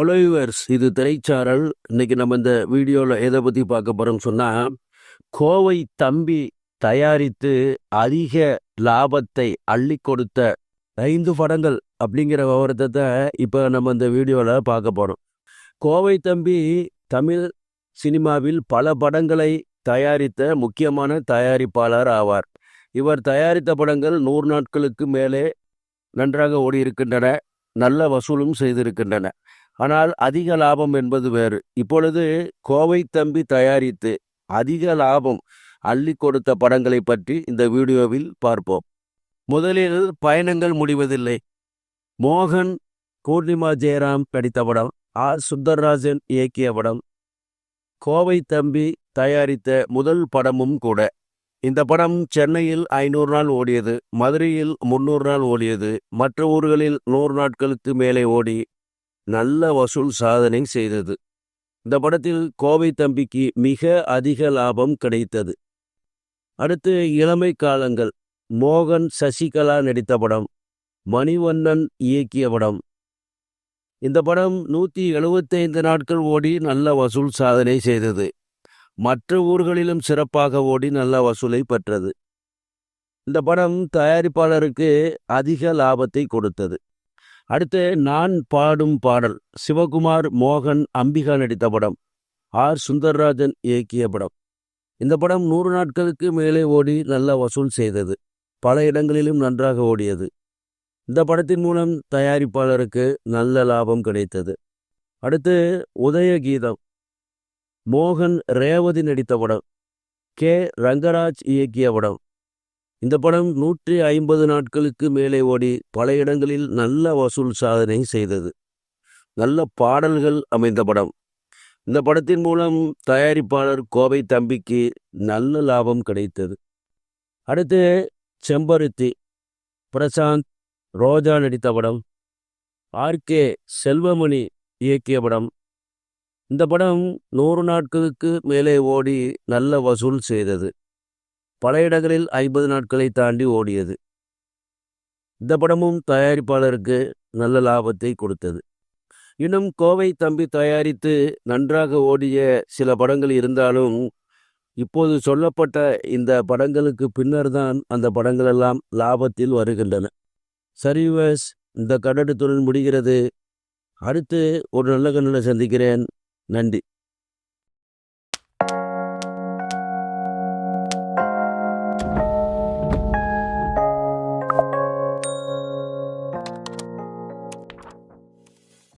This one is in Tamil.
ஒலிவர்ஸ் இது திரைச்சாரல். இன்னைக்கு நம்ம இந்த வீடியோவில் எதை பற்றி பார்க்க போகிறோம்னு சொன்னால் கோவை தம்பி தயாரித்து அதிக லாபத்தை அள்ளி கொடுத்த ஐந்து படங்கள் அப்படிங்கிற விவரத்தை தான் இப்போ நம்ம இந்த வீடியோவில் பார்க்க போகிறோம் கோவை தம்பி தமிழ் சினிமாவில் பல படங்களை தயாரித்த முக்கியமான தயாரிப்பாளர் ஆவார். இவர் தயாரித்த படங்கள் நூறு நாட்களுக்கு மேலே நன்றாக ஓடி இருக்கின்றன நல்ல வசூலும் செய்திருக்கின்றன. ஆனால் அதிக லாபம் என்பது வேறு. இப்பொழுது கோவை தம்பி தயாரித்து அதிக லாபம் அள்ளி கொடுத்த படங்களை பற்றி இந்த வீடியோவில் பார்ப்போம். முதலில் பயணங்கள் முடிவதில்லை. மோகன் பூர்ணிமா ஜெயராம் நடித்த படம் ஆர். சுந்தர்ராஜன் இயக்கிய படம் கோவை தம்பி தயாரித்த முதல் படமும் கூட. இந்த படம் சென்னையில் ஐநூறு நாள் ஓடியது மதுரையில் முந்நூறு நாள் ஓடியது மற்ற ஊர்களில் நூறு நாட்களுக்கு மேலே ஓடி நல்ல வசூல் சாதனை செய்தது. இந்த படத்தில் கோவை தம்பிக்கு மிக அதிக லாபம் கிடைத்தது. அடுத்து இளமை காலங்கள். மோகன் சசிகலா நடித்த படம். மணிவண்ணன் இயக்கிய படம். இந்த படம் நூற்றி எழுபத்தைந்து நாட்கள் ஓடி நல்ல வசூல் சாதனை செய்தது. மற்ற ஊர்களிலும் சிறப்பாக ஓடி நல்ல வசூலை பெற்றது. இந்த படம் தயாரிப்பாளருக்கு அதிக லாபத்தை கொடுத்தது. அடுத்து நான் பாடும் பாடல் சிவகுமார் மோகன் அம்பிகா நடித்த படம். ஆர். சுந்தர்ராஜன் இயக்கிய படம். இந்த படம் நூறு நாட்களுக்கு மேலே ஓடி நல்ல வசூல் செய்தது. பல இடங்களிலும் நன்றாக ஓடியது. இந்த படத்தின் மூலம் தயாரிப்பாளருக்கு நல்ல லாபம் கிடைத்தது. அடுத்து உதயகீதம். மோகன் ரேவதி நடித்த படம். கே. ரங்கராஜ் இயக்கிய படம். இந்த படம் நூற்றி ஐம்பது நாட்களுக்கு மேலே ஓடி பல இடங்களில் நல்ல வசூல் சாதனை செய்தது. நல்ல பாடல்கள் அமைந்த படம். இந்த படத்தின் மூலம் தயாரிப்பாளர் கோவை தம்பிக்கு நல்ல லாபம் கிடைத்தது. அடுத்து செம்பருத்தி பிரசாந்த் ரோஜா நடித்த படம். ஆர்கே செல்வமணி இயக்கிய படம். இந்த படம் நூறு நாட்களுக்கு மேலே ஓடி நல்ல வசூல் செய்தது. பல இடங்களில் ஐம்பது நாட்களை தாண்டி ஓடியது. இந்த படமும் தயாரிப்பாளருக்கு நல்ல லாபத்தை கொடுத்தது. இன்னும் கோவை தம்பி தயாரித்து நன்றாக ஓடிய சில படங்கள் இருந்தாலும் இப்போது சொல்லப்பட்ட இந்த படங்களுக்கு பின்னர் தான் அந்த படங்களெல்லாம் லாபத்தில் வருகின்றன. சரிவஸ் இந்த கடற்தொழில் முடிகிறது. அடுத்து ஒரு நல்ல கண்ணில் சந்திக்கிறேன். நன்றி.